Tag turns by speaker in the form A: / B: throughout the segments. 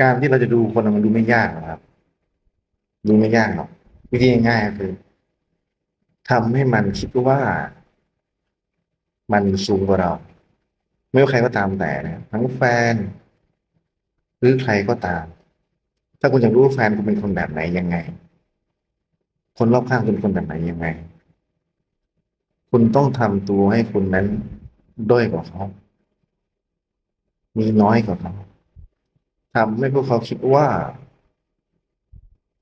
A: การที่เราจะดูคนมันดูไม่ยากหรอกครับ ดูไม่ยากหรอกวิธีง่ายคือทำให้มันคิดว่า มันสูงกว่าเรา ไม่ว่าใครก็ตามแต่นะทั้งแฟน หรือใครก็ตาม ถ้าคุณอยากรู้แฟนคุณเป็นคนแบบไหนยังไง คนรอบข้างคุณเป็นคนแบบไหนยังไง คุณต้องทำตัวให้คุณนั้นด้อยกว่าเขา มีน้อยกว่าเขา ทำให้พวกเขาคิดว่า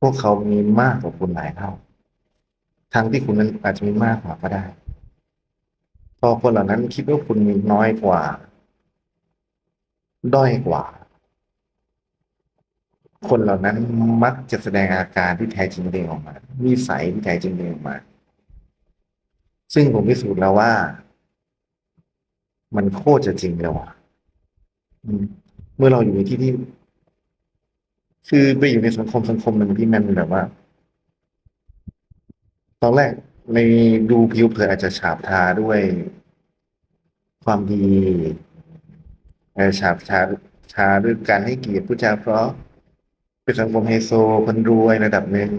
A: พวกเขามีมากกว่าคุณหลายเท่าทั้งที่คุณนั้นอาจจะมีมากกว่าก็ได้ พอคนเหล่านั้นคิดว่าคุณมีน้อยกว่า ด้อยกว่า คนเหล่านั้นมักจะแสดงอาการที่แท้จริงเองออกมานิสัยที่แท้จริงเองออกมา ซึ่งผมพิสูจน์แล้วว่า มันโคตรจะจริงเลยว่ะอืมเมื่อเราอยู่ในที่ที่ คือไปอยู่ในสังคมสังคมหนึ่งที่มันแบบว่า ตอนแรกในดูผิวเผินอาจจะฉาบทาด้วยความดีฉาบทาทาด้วยการให้เกียรติผู้จาเพราะเป็นสังคมไฮโซคนรวยระดับหนึ่ง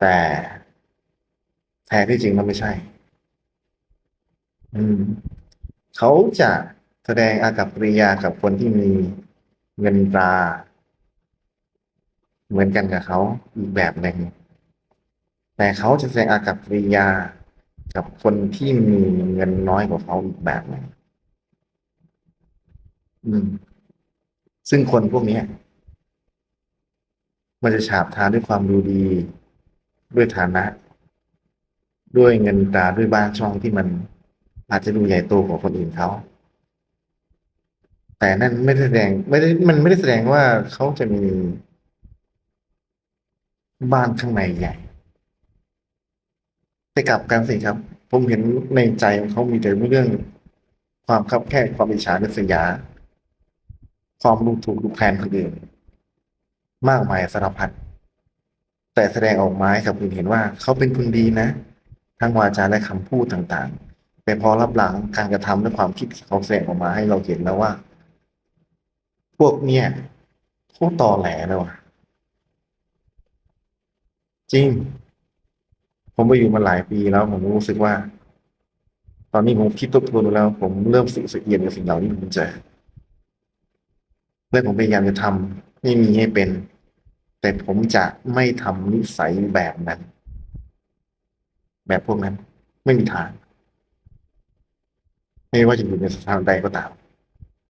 A: แต่แท้ที่จริงมันไม่ใช่ อืม เขาจะแสดงอากับกิริยากับคนที่มีเงินตรา เหมือนกันกับเขาอีกแบบหนึ่งแต่เขาจะแสดงอากับกิริยากับคนที่มีเงินน้อยกว่าเขาอีกแบบหนึ่งซึ่งคนพวกนี้มันจะฉาบทาด้วยความดูดี ด้วยฐานะ ด้วยเงินตราด้วยบ้านช่องที่มันอาจจะดูใหญ่โตกว่าคนอื่นเขา แต่นั่นไม่ได้แสดงไม่ได้มันไม่ได้แสดงว่าเขาจะมี บ้านข้างในใหญ่แต่กลับกันสิครับ ผมเห็นในใจของเขามีแต่เรื่อง ความคับแคบความอิจฉาริษยา ความดูถูกดูแคลนคนอื่นมากมายสารพัดแต่แสดงออกมาให้กับคุณเห็นว่า เขาเป็นคนดีนะ ทั้งวาจาและคำพูดต่างๆ แต่พอรับหลังการกระทำและความคิดเขาแสดงออกมาให้เราเห็นแล้วว่า พวกเนี่ยโคตรตอแหลเลยว่ะ จริง ผมไปอยู่มาหลายปีแล้ว ผมรู้สึกว่า ตอนนี้ผมคิดทบทวนดูแล้ว ผมเริ่มสึกสึกเอียนกับสิ่งเหล่านี้ผมเจอและผมพยายามจะทำให้มีให้เป็น แต่ผมจะไม่ทำนิสัยแบบนั้น แบบพวกนั้นไม่มีทาง ไม่ว่าจะอยู่ในสถานใดก็ตาม